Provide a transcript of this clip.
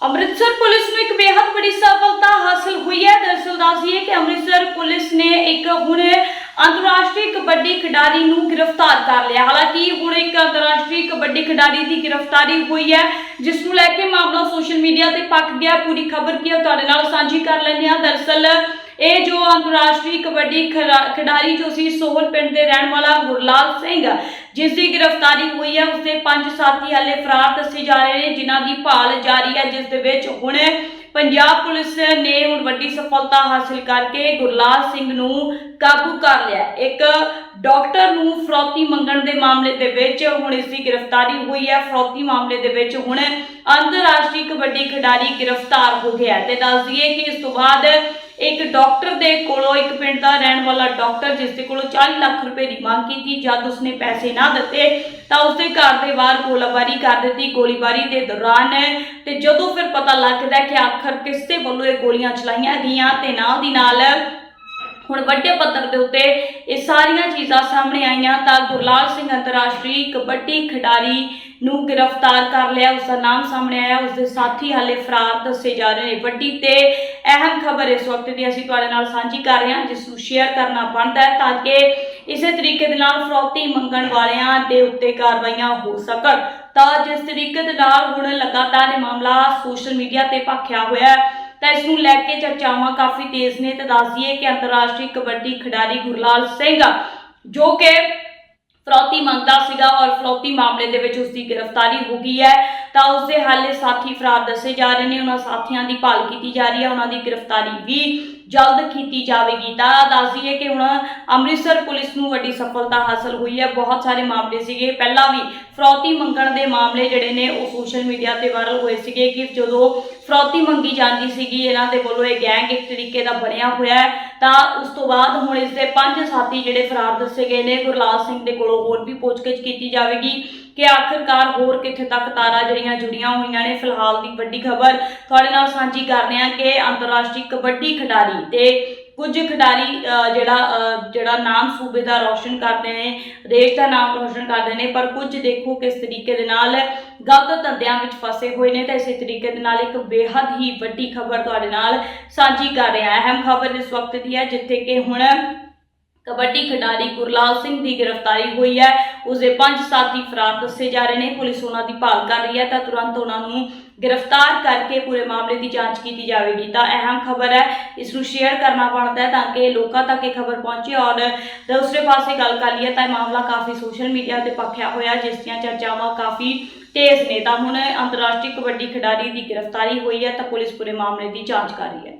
Amritsar police ਨੂੰ ਇੱਕ ਬੇहद ਵੱਡੀ ਸਫਲਤਾ ਹਾਸਲ ਹੋਈ ਹੈ। ਦਰਅਸਲ ਦੱਸੀਏ ਕਿ ਅੰਮ੍ਰਿਤਸਰ ਪੁਲਿਸ ਨੇ ਇੱਕ ਹੁਣ ਅੰਤਰਰਾਸ਼ਟਰੀ ਕਬੱਡੀ ਖਿਡਾਰੀ ਨੂੰ ਗ੍ਰਿਫਤਾਰ ਕਰ ਲਿਆ। ਹਾਲਾਂਕਿ ਹੁਣ ਇੱਕ ਅੰਤਰਰਾਸ਼ਟਰੀ ਕਬੱਡੀ ਖਿਡਾਰੀ ਦੀ ਗ੍ਰਿਫਤਾਰੀ ਹੋਈ ਹੈ, ਜਿਸ ਨੂੰ ਲੈ ਕੇ ਮਾਮਲਾ ਸੋਸ਼ਲ ਮੀਡੀਆ ਤੇ ਪੱਕ ਗਿਆ। ਪੂਰੀ ਖਬਰ ਕੀ ਹੈ ਤੁਹਾਡੇ ਨਾਲ ਸਾਂਝੀ ਕਰ ਲੈਂਦੇ ਹਾਂ। ਦਰਅਸਲ ਇਹ ਜੋ ਅੰਤਰਰਾਸ਼ਟਰੀ ਕਬੱਡੀ ਖਿਡਾ- ਖਿਡਾਰੀ ਜੋ ਸੀ, ਸੋਹਲ ਪਿੰਡ ਦੇ ਰਹਿਣ ਵਾਲਾ ਗੁਰਲਾਲ ਸਿੰਘ, ਜਿਸ ਦੀ ਗ੍ਰਿਫਤਾਰੀ ਹੋਈ ਹੈ, ਉਸਦੇ ਪੰਜ ਸਾਥੀ ਹਾਲੇ ਫਰਾਰ ਦੱਸੇ ਜਾ ਰਹੇ ਨੇ, ਜਿਨ੍ਹਾਂ ਦੀ ਭਾਲ ਜਾਰੀ ਹੈ, ਜਿਸ ਦੇ ਵਿੱਚ ਹੁਣ ਪੰਜਾਬ ਪੁਲਿਸ ਨੇ ਹੁਣ ਵੱਡੀ ਸਫਲਤਾ ਹਾਸਲ ਕਰਕੇ ਗੁਰਲਾਲ ਸਿੰਘ ਨੂੰ ਕਾਬੂ ਕਰ ਲਿਆ ਇੱਕ ਡਾਕਟਰ ਨੂੰ ਫਰੌਤੀ ਮੰਗਣ ਦੇ ਮਾਮਲੇ ਦੇ ਵਿੱਚ ਹੁਣ ਇਸ ਦੀ ਗ੍ਰਿਫਤਾਰੀ ਹੋਈ ਹੈ। ਫਰੌਤੀ ਮਾਮਲੇ ਦੇ ਵਿੱਚ ਹੁਣ ਅੰਤਰਰਾਸ਼ਟਰੀ ਕਬੱਡੀ ਖਿਡਾਰੀ ਗ੍ਰਿਫਤਾਰ ਹੋ ਗਿਆ ਹੈ। ਤੇ ਦੱਸ ਦਈਏ ਕਿ ਇਸ ਤੋਂ ਬਾਅਦ ਇੱਕ ਡਾਕਟਰ ਦੇ ਕੋਲੋਂ ਇੱਕ ਪਿੰਡ ਦਾ ਰਹਿਣ ਵਾਲਾ ਡਾਕਟਰ ਜਿਸ ਦੇ ਕੋਲੋਂ 40 ਲੱਖ ਰੁਪਏ ਦੀ ਮੰਗ ਕੀਤੀ ਜਦ ਉਸਨੇ ਪੈਸੇ ਨਾ ਦਿੱਤੇ ਤਾਂ ਉਸਦੇ ਘਰ ਦੇ ਬਾਹਰ ਗੋਲਾਬਾਰੀ ਕਰ ਦਿੱਤੀ, ਗੋਲੀਬਾਰੀ ਦੇ ਦੌਰਾਨ। ਤੇ ਜਦੋਂ ਫਿਰ ਪਤਾ ਲੱਗਦਾ ਕਿ ਆਖਰ ਕਿਸ ਦੇ ਵੱਲੋਂ ਇਹ ਗੋਲੀਆਂ ਚਲਾਈਆਂ ਗਈਆਂ ਤੇ ਨਾਲ ਦੀ ਨਾਲ ਹੁਣ ਵੱਡੇ ਪੱਧਰ ਦੇ ਉੱਤੇ ਇਹ ਸਾਰੀਆਂ ਚੀਜ਼ਾਂ ਸਾਹਮਣੇ ਆਈਆਂ ਤਾਂ ਗੁਰਲਾਲ ਸਿੰਘ ਅੰਤਰਰਾਸ਼ਟਰੀ ਕਬੱਡੀ ਖਿਡਾਰੀ ਨੂੰ ਗ੍ਰਿਫਤਾਰ ਕਰ ਲਿਆ, ਉਸ ਦਾ ਨਾਮ ਸਾਹਮਣੇ ਆਇਆ, ਉਸ ਦੇ ਸਾਥੀ ਹਾਲੇ ਫਰਾਰ ਦੱਸੇ ਜਾ ਰਹੇ ਨੇ। ਵੱਡੀ ਤੇ ਅਹਿਮ ਖਬਰ ਇਸ ਵਕਤ ਦੀ ਅਸੀਂ ਤੁਹਾਡੇ ਨਾਲ ਸਾਂਝੀ ਕਰ ਰਹੇ ਹਾਂ, ਜਿਸ ਨੂੰ ਸ਼ੇਅਰ ਕਰਨਾ ਬਣਦਾ ਹੈ ਤਾਂ ਕਿ ਇਸੇ ਤਰੀਕੇ ਦੇ ਨਾਲ ਫਰੌਤੀ ਮੰਗਣ ਵਾਲਿਆਂ ਦੇ ਉੱਤੇ ਕਾਰਵਾਈਆਂ ਹੋ ਸਕਣ। ਤਾਂ ਜਿਸ ਤਰੀਕੇ ਦੇ ਨਾਲ ਹੁਣ ਲਗਾਤਾਰ ਇਹ ਮਾਮਲਾ ਸੋਸ਼ਲ ਮੀਡੀਆ ਤੇ ਭਖਿਆ ਹੋਇਆ ਹੈ, ਤਾਂ ਇਸ ਨੂੰ ਲੈ ਕੇ ਚਰਚਾਵਾਂ ਕਾਫੀ ਤੇਜ਼ ਨੇ। ਤੇ ਦੱਸ ਦਈਏ ਕਿ ਅੰਤਰਰਾਸ਼ਟਰੀ ਕਬੱਡੀ ਖਿਡਾਰੀ ਗੁਰਲਾਲ ਸਿੰਘ, ਜੋ ਕਿ ਫਰੌਤੀ ਮੰਗਦਾ ਸੀਗਾ ਔਰ ਫਰੌਤੀ ਮਾਮਲੇ ਦੇ ਵਿੱਚ ਉਸ ਦੀ ਗ੍ਰਿਫਤਾਰੀ ਹੋ ਗਈ ਹੈ। ਤਾਂ ਉਸ ਦੇ ਹਾਲੇ ਸਾਥੀ ਫਰਾਰ ਦੱਸੇ ਜਾ ਰਹੇ ਨੇ। ਉਹਨਾਂ ਸਾਥੀਆਂ ਦੀ ਭਾਲ ਕੀਤੀ ਜਾ ਰਹੀ ਹੈ। ਉਹਨਾਂ ਦੀ ਗ੍ਰਿਫਤਾਰੀ ਵੀ ਜਲਦ ਕੀਤੀ ਜਾਵੇਗੀ। ਤਾਂ ਦੱਸ ਦਈਏ ਕਿ ਹੁਣ ਅੰਮ੍ਰਿਤਸਰ ਪੁਲਿਸ ਨੂੰ ਵੱਡੀ ਸਫਲਤਾ ਹਾਸਲ ਹੋਈ ਹੈ। ਬਹੁਤ ਸਾਰੇ ਮਾਮਲੇ ਸੀਗੇ। ਪਹਿਲਾਂ ਵੀ ਫਰੌਤੀ ਮੰਗਣ ਦੇ ਮਾਮਲੇ ਜਿਹੜੇ ਨੇ, ਉਹ ਸੋਸ਼ਲ ਮੀਡੀਆ ਤੇ ਵਾਇਰਲ ਹੋਏ ਸੀਗੇ ਕਿ ਜਦੋਂ ਫਰੌਤੀ ਮੰਗੀ ਜਾਂਦੀ ਸੀਗੀ, ਇਹਨਾਂ ਦੇ ਵੱਲੋਂ ਇਹ ਗੈਂਗ ਇੱਕ ਤਰੀਕੇ ਦਾ ਬਣਿਆ ਹੋਇਆ ਹੈ। ਤਾਂ ਉਸ ਤੋਂ ਬਾਅਦ ਹੁਣ ਇਸ ਦੇ ਪੰਜ ਸਾਥੀ ਜਿਹੜੇ ਫਰਾਰ ਦੱਸੇ ਗਏ ਨੇ, ਗੁਰਲਾਲ ਸਿੰਘ ਦੇ ਕੋਲੋਂ ਹੋਰ ਵੀ ਪੁੱਛਗਿੱਛ ਕੀਤੀ ਜਾਵੇਗੀ। ਕਿ ਆਖਰਕਾਰ ਹੋਰ ਕਿੱਥੇ ਤੱਕ ਤਾਰਾਂ ਜਿਹੜੀਆਂ ਜੁੜੀਆਂ ਹੋਈਆਂ ਨੇ, ਫਿਲਹਾਲ ਦੀ ਵੱਡੀ ਖਬਰ ਤੁਹਾਡੇ ਨਾਲ ਸਾਂਝੀ ਕਰ ਰਹੇ ਹਾਂ ਕਿ ਅੰਤਰਰਾਸ਼ਟਰੀ ਕਬੱਡੀ ਖਿਡਾਰੀ ਤੇ ਕੁਝ ਖਿਡਾਰੀ ਜਿਹੜਾ ਜਿਹੜਾ ਨਾਮ ਸੂਬੇ ਦਾ ਰੌਸ਼ਨ ਕਰਦੇ ਨੇ, ਦੇਸ਼ ਦਾ ਨਾਮ ਰੌਸ਼ਨ ਕਰਦੇ ਨੇ, ਪਰ ਕੁਝ ਦੇਖੋ ਕਿਸ ਤਰੀਕੇ ਦੇ ਨਾਲ ਗਲਤ ਧੰਦਿਆਂ ਵਿੱਚ ਫਸੇ ਹੋਏ ਨੇ ਤਾਂ ਇਸੇ ਤਰੀਕੇ ਦੇ ਨਾਲ ਇੱਕ ਬੇਹੱਦ ਹੀ ਵੱਡੀ ਖਬਰ ਤੁਹਾਡੇ ਨਾਲ ਸਾਂਝੀ ਕਰ ਰਿਹਾ ਹਾਂ। ਅਹਿਮ ਖਬਰ ਇਸ ਵਕਤ ਦੀ ਹੈ ਜਿੱਥੇ ਕਿ ਹੁਣ ਕਬੱਡੀ ਖਿਡਾਰੀ ਗੁਰਲਾਲ ਸਿੰਘ ਦੀ ਗ੍ਰਿਫਤਾਰੀ ਹੋਈ ਹੈ। ਉਸਦੇ ਪੰਜ ਸਾਥੀ ਫਰਾਰ ਦੱਸੇ ਜਾ ਰਹੇ ਨੇ। ਪੁਲਿਸ ਉਹਨਾਂ ਦੀ ਭਾਲ ਕਰ ਰਹੀ ਹੈ ਤਾਂ ਤੁਰੰਤ ਉਹਨਾਂ ਨੂੰ ਗ੍ਰਿਫਤਾਰ ਕਰਕੇ ਪੂਰੇ ਮਾਮਲੇ ਦੀ ਜਾਂਚ ਕੀਤੀ ਜਾਵੇਗੀ। ਤਾਂ ਅਹਿਮ ਖਬਰ ਹੈ, ਇਸ ਨੂੰ ਸ਼ੇਅਰ ਕਰਨਾ ਬਣਦਾ ਹੈ ਤਾਂ ਕਿ ਲੋਕਾਂ ਤੱਕ ਇਹ ਖਬਰ ਪਹੁੰਚੇ ਔਰ ਦੂਸਰੇ ਪਾਸੇ ਗੱਲ ਕਰ ਲਈਏ ਤਾਂ ਇਹ ਮਾਮਲਾ ਕਾਫੀ ਸੋਸ਼ਲ ਮੀਡੀਆ ਤੇ ਪੱਖਿਆ ਹੋਇਆ, ਜਿਸ ਦੀਆਂ ਚਰਚਾਵਾਂ ਕਾਫੀ ਤੇਜ਼ ਨੇ। ਤਾਂ ਹੁਣ ਅੰਤਰਰਾਸ਼ਟਰੀ ਕਬੱਡੀ ਖਿਡਾਰੀ ਦੀ ਗ੍ਰਿਫਤਾਰੀ ਹੋਈ ਹੈ ਤਾਂ ਪੁਲਿਸ ਪੂਰੇ ਮਾਮਲੇ ਦੀ ਜਾਂਚ ਕਰ ਰਹੀ ਹੈ।